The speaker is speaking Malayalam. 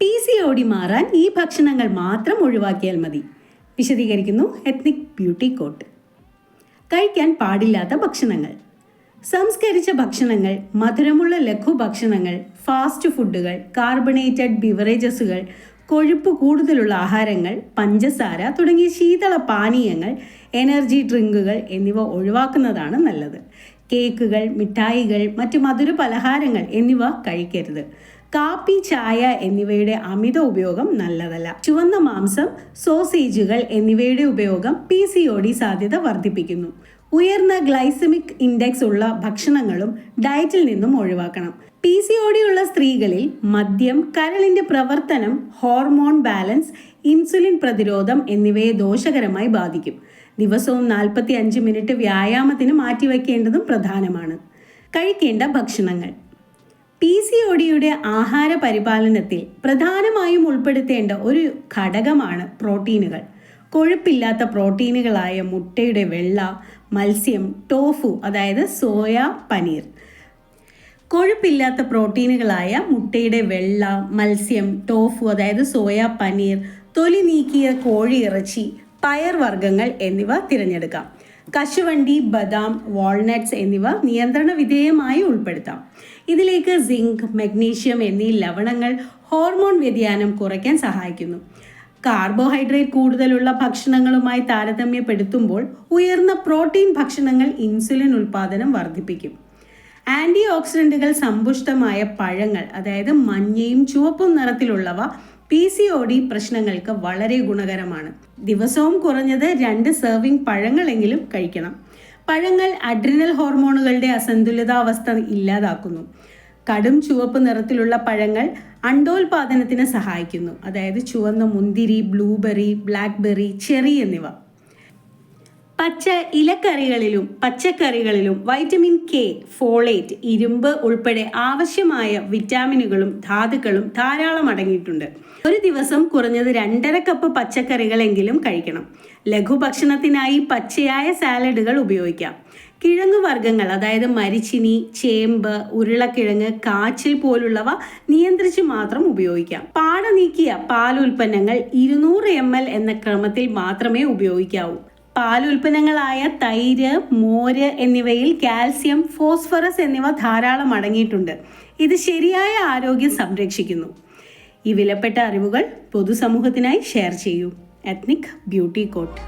പി സി ഡി മാറാൻ ഈ ഭക്ഷണങ്ങൾ മാത്രം ഒഴിവാക്കിയാൽ മതി. വിശദീകരിക്കുന്നു എത്നിക് ബ്യൂട്ടി കോട്ട് കഴിക്കാൻ പാടില്ലാത്ത ഭക്ഷണങ്ങൾ. സംസ്കരിച്ച ഭക്ഷണങ്ങൾ മധുരമുള്ള ലഘു ഭക്ഷണങ്ങൾ ഫാസ്റ്റ് ഫുഡുകൾ കാർബണേറ്റഡ് ബിവറേജസുകൾ കൊഴുപ്പ് കൂടുതലുള്ള ആഹാരങ്ങൾ പഞ്ചസാര തുടങ്ങിയ ശീതള പാനീയങ്ങൾ എനർജി ഡ്രിങ്കുകൾ എന്നിവ ഒഴിവാക്കുന്നതാണ് നല്ലത്. കേക്കുകൾ മിഠായികൾ മറ്റു മധുര പലഹാരങ്ങൾ എന്നിവ കഴിക്കരുത്. കാപ്പി ചായ എന്നിവയുടെ അമിത ഉപയോഗം നല്ലതല്ല. ചുവന്ന മാംസം സോസേജുകൾ എന്നിവയുടെ ഉപയോഗം പി സി ഒ ഡി സാധ്യത വർദ്ധിപ്പിക്കുന്നു. ഉയർന്ന ഗ്ലൈസമിക് ഇൻഡെക്സ് ഉള്ള ഭക്ഷണങ്ങളും ഡയറ്റിൽ നിന്നും ഒഴിവാക്കണം. പി സി ഒ ഡി ഉള്ള സ്ത്രീകളിൽ മദ്യം കരളിന്റെ പ്രവർത്തനം ഹോർമോൺ ബാലൻസ് ഇൻസുലിൻ പ്രതിരോധം എന്നിവയെ ദോഷകരമായി ബാധിക്കും. ദിവസവും നാൽപ്പത്തി അഞ്ച് മിനിറ്റ് വ്യായാമത്തിന് മാറ്റിവെക്കേണ്ടതും പ്രധാനമാണ്. കഴിക്കേണ്ട ഭക്ഷണങ്ങൾ. പി സി ഡിയുടെ ആഹാര പരിപാലനത്തിൽ പ്രധാനമായും ഉൾപ്പെടുത്തേണ്ട ഒരു ഘടകമാണ് പ്രോട്ടീനുകൾ. കൊഴുപ്പില്ലാത്ത പ്രോട്ടീനുകളായ മുട്ടയുടെ വെള്ള മത്സ്യം ടോഫു അതായത് സോയ പനീർ. കൊഴുപ്പില്ലാത്ത പ്രോട്ടീനുകളായ മുട്ടയുടെ വെള്ള മത്സ്യം ടോഫു അതായത് സോയ പനീർ തൊലി നീക്കിയ കോഴി ഇറച്ചി പയർ വർഗങ്ങൾ എന്നിവ തിരഞ്ഞെടുക്കാം. കശുവണ്ടി ബദാം വാൾനട്ട്സ് എന്നിവ നിയന്ത്രണ വിധേയമായി ഉൾപ്പെടുത്താം. ഇതിലേക്ക് സിങ്ക് മഗ്നീഷ്യം എന്നീ ലവണങ്ങൾ ഹോർമോൺ വ്യതിയാനം കുറയ്ക്കാൻ സഹായിക്കുന്നു. കാർബോഹൈഡ്രേറ്റ് കൂടുതലുള്ള ഭക്ഷണങ്ങളുമായി താരതമ്യപ്പെടുത്തുമ്പോൾ ഉയർന്ന പ്രോട്ടീൻ ഭക്ഷണങ്ങൾ ഇൻസുലിൻ ഉൽപാദനം വർദ്ധിപ്പിക്കും. ആന്റി ഓക്സിഡന്റുകൾ സമ്പുഷ്ടമായ പഴങ്ങൾ അതായത് മഞ്ഞയും ചുവപ്പും നിറത്തിലുള്ളവ പി സി ഒ ഡി പ്രശ്നങ്ങൾക്ക് വളരെ ഗുണകരമാണ്. ദിവസവും കുറഞ്ഞത് രണ്ട് സെർവിംഗ് പഴങ്ങളെങ്കിലും കഴിക്കണം. പഴങ്ങൾ അഡ്രിനൽ ഹോർമോണുകളുടെ അസന്തുലിതാവസ്ഥ ഇല്ലാതാക്കുന്നു. കടും ചുവപ്പ് നിറത്തിലുള്ള പഴങ്ങൾ അണ്ടോൽപാദനത്തിന് സഹായിക്കുന്നു. അതായത് ചുവന്ന മുന്തിരി ബ്ലൂബെറി ബ്ലാക്ക്ബെറി ചെറി എന്നിവ. പച്ച ഇലക്കറികളിലും പച്ചക്കറികളിലും വൈറ്റമിൻ കെ ഫോളേറ്റ് ഇരുമ്പ് ഉൾപ്പെടെ ആവശ്യമായ വിറ്റാമിനുകളും ധാതുക്കളും ധാരാളം അടങ്ങിയിട്ടുണ്ട്. ഒരു ദിവസം കുറഞ്ഞത് രണ്ടര കപ്പ് പച്ചക്കറികളെങ്കിലും കഴിക്കണം. ലഘുഭക്ഷണത്തിനായി പച്ചയായ സാലഡുകൾ ഉപയോഗിക്കാം. കിഴങ്ങ് വർഗങ്ങൾ അതായത് മരിച്ചിനി ചേമ്പ് ഉരുളക്കിഴങ്ങ് കാച്ചിൽ പോലുള്ളവ നിയന്ത്രിച്ച് മാത്രം ഉപയോഗിക്കാം. പാട നീക്കിയ പാലുൽപ്പന്നങ്ങൾ ഇരുന്നൂറ് എം എന്ന ക്രമത്തിൽ മാത്രമേ ഉപയോഗിക്കാവൂ. പാലുൽപ്പന്നങ്ങളായ തൈര് മോര് എന്നിവയിൽ കാൽസ്യം ഫോസ്ഫറസ് എന്നിവ ധാരാളം അടങ്ങിയിട്ടുണ്ട്. ഇത് ശരിയായ ആരോഗ്യം സംരക്ഷിക്കുന്നു. ഈ വിലപ്പെട്ട അറിവുകൾ പൊതുസമൂഹത്തിനായി ഷെയർ ചെയ്യൂ. Ethnic beauty coat.